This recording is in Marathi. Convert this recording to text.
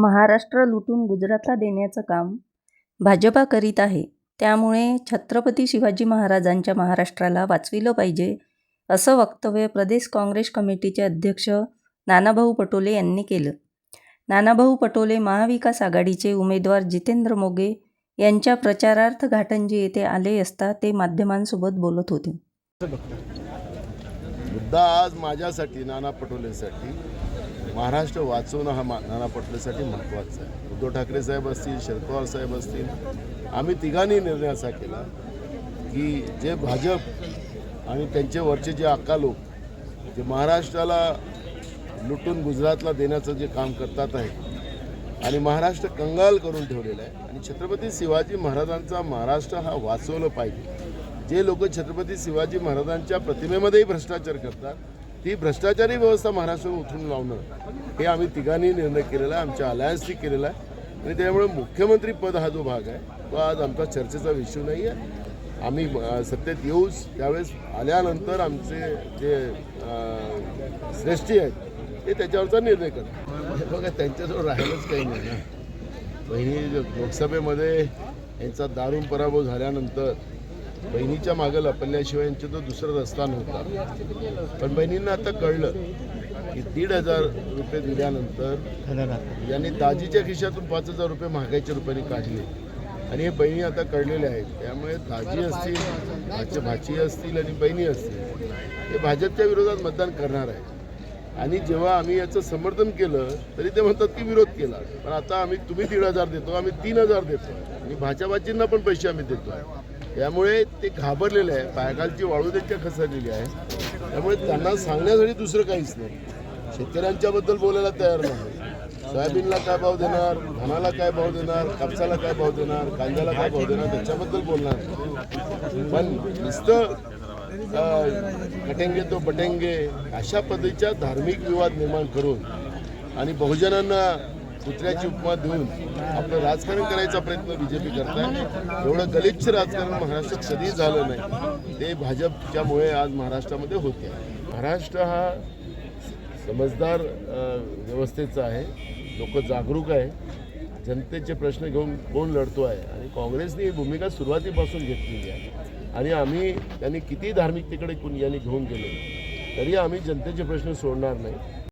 महाराष्ट्र लुटून गुजरातला देण्याचं काम भाजपा करीत आहे. त्यामुळे छत्रपती शिवाजी महाराजांच्या महाराष्ट्राला वाचविलं पाहिजे असं वक्तव्य प्रदेश काँग्रेस कमिटीचे अध्यक्ष नानाभाऊ पटोले यांनी केलं. नानाभाऊ पटोले महाविकास आघाडीचे उमेदवार जितेंद्र मोगे यांच्या प्रचारार्थ घाटंजी येथे आले असता ते माध्यमांसोबत बोलत होते. मुद्दा आज माझ्यासाठी नाना पटोलेसाठी. महाराष्ट्र वाचवणं हा मा नाना पटलेसाठी महत्त्वाचा आहे. उद्धव ठाकरे साहेब असतील शरद पवार साहेब असतील आम्ही तिघांनी निर्णय असा केला की जे भाजप आणि त्यांचे वरचे जे अक्का लोक जे महाराष्ट्राला लुटून गुजरातला देण्याचं जे काम करतात आहे आणि महाराष्ट्र कंगाल करून ठेवलेला आहे. आणि छत्रपती शिवाजी महाराजांचा महाराष्ट्र हा वाचवलं पाहिजे. जे लोक छत्रपती शिवाजी महाराजांच्या प्रतिमेमध्येही भ्रष्टाचार करतात ती भ्रष्टाचारी व्यवस्था महाराष्ट्र उठून लावणं हे आम्ही तिघांनी निर्णय केलेला आहे आमच्या अलायन्सनी केलेला आहे. आणि त्यामुळे मुख्यमंत्री पद हा जो भाग आहे तो आज आमचा चर्चेचा विषय नाही आहे. आम्ही सत्तेत येऊच त्यावेळेस आल्यानंतर आमचे जे श्रेष्ठी आहेत ते त्याच्यावरचा निर्णय करतात हे बघा त्यांच्याजवळ राहिलंच काही नाही ना. बहिणी लोकसभेमध्ये यांचा दारुण पराभव झाल्यानंतर बहिणीच्या मागं लपल्याशिवाय यांचा तो दुसरा रस्ता नव्हता. पण बहिणींना आता कळलं की दीड हजार रुपये दिल्यानंतर यांनी दाजीच्या खिशातून पाच हजार रुपये महागाईच्या रुपयाने काढले. आणि हे बहिणी आता कळलेल्या आहेत. त्यामुळे दाजी असतील भाच्या भाची असतील आणि बहिणी असतील हे भाजपच्या विरोधात मतदान करणार आहे आणि जेव्हा आम्ही याचं समर्थन केलं तरी ते म्हणतात की विरोध केला. पण आता आम्ही तुम्ही दीड हजार देतो आम्ही तीन हजार देतो. आणि भाच्या भाचींना पण पैसे आम्ही देतो यामुळे ते घाबरलेले आहे. पायाखालची वाळू त्यांच्या खसरलेली आहे. त्यामुळे त्यांना सांगण्यासाठी दुसरं काहीच नाही. शेतकऱ्यांच्याबद्दल बोलायला तयार नाही. सोयाबीनला काय भाव देणार? धानाला काय भाव देणार? कापसाला काय भाव देणार? कांद्याला काय भाव देणार? त्याच्याबद्दल बोलणार पण नुसतं कटेंगे तो बटेंगे अशा पद्धतीच्या धार्मिक विवाद निर्माण करून आणि बहुजनांना कुत्र्याची उपमा देऊन आपलं राजकारण करायचा प्रयत्न बी जे पी करताय. एवढं गलिच्छ राजकारण महाराष्ट्रात कधी झालं नाही. ते भाजपच्यामुळे आज महाराष्ट्रामध्ये होते. महाराष्ट्र हा समजदार व्यवस्थेचा आहे. लोक जागरूक आहे. जनतेचे प्रश्न घेऊन कोण लढतो आहे? आणि काँग्रेसने ही भूमिका सुरुवातीपासून घेतलेली आहे. आणि आम्ही त्यांनी किती धार्मिकतेकडे कुणी यांनी घेऊन गेले. तरी आम्ही जनतेचे प्रश्न सोडणार नाही.